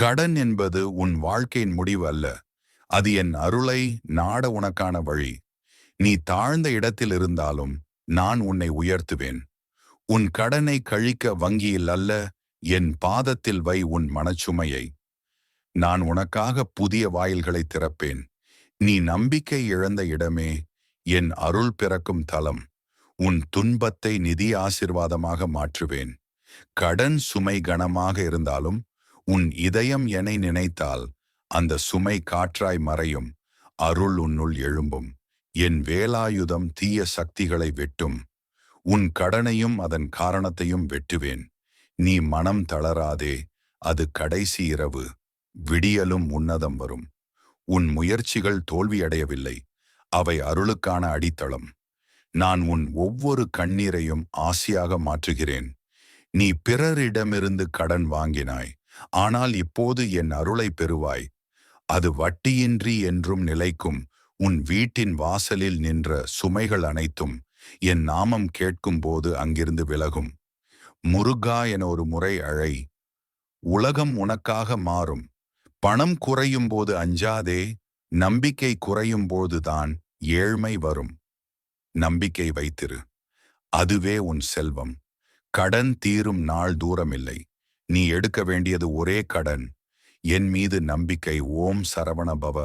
கடன் என்பது உன் வாழ்க்கையின் முடிவு அல்ல. அது என் அருளை நாட உனக்கான வழி. நீ தாழ்ந்த இடத்தில் இருந்தாலும் நான் உன்னை உயர்த்துவேன். உன் கடனை கழிக்க வங்கியில் அல்ல என் பாதத்தில் வை உன் மனச்சுமையை. நான் உனக்காக புதிய வாயில்களை திறப்பேன். நீ நம்பிக்கை இழந்த இடமே என் அருள் பிறக்கும் தலம். உன் துன்பத்தை நிதி ஆசிர்வாதமாக மாற்றுவேன். கடன் சுமை கனமாக இருந்தாலும் உன் இதயம் என நினைத்தால் அந்த சுமை காற்றாய் மறையும் அருள் உன்னுள் எழும்பும். என் வேலாயுதம் தீய சக்திகளை வெட்டும். உன் கடனையும் அதன் காரணத்தையும் வெட்டுவேன். நீ மனம் தளராதே அது கடைசி இரவு. விடியலும் உன்னதம் வரும். உன் முயற்சிகள் தோல்வியடையவில்லை அவை அருளுக்கான அடித்தளம். நான் உன் ஒவ்வொரு கண்ணீரையும் ஆசையாக மாற்றுகிறேன். நீ பிறரிடமிருந்து கடன் வாங்கினாய். ஆனால் இப்போது என் அருளை பெறுவாய். அது வட்டியின்றி என்றும் நிலைக்கும். உன் வீட்டின் வாசலில் நின்ற சுமைகள் அனைத்தும் என் நாமம் கேட்கும்போது அங்கிருந்து விலகும். முருகா என ஒரு முறை அழை. உலகம் உனக்காக மாறும். பணம் குறையும் போது அஞ்சாதே நம்பிக்கை குறையும் போதுதான் ஏழ்மை வரும். நம்பிக்கை வைத்திரு. அதுவே உன் செல்வம். கடன் தீரும் நாள் தூரமில்லை. நீ எடுக்க வேண்டியது ஒரே கடன். என் மீது நம்பிக்கை ஓம் சரவண பவ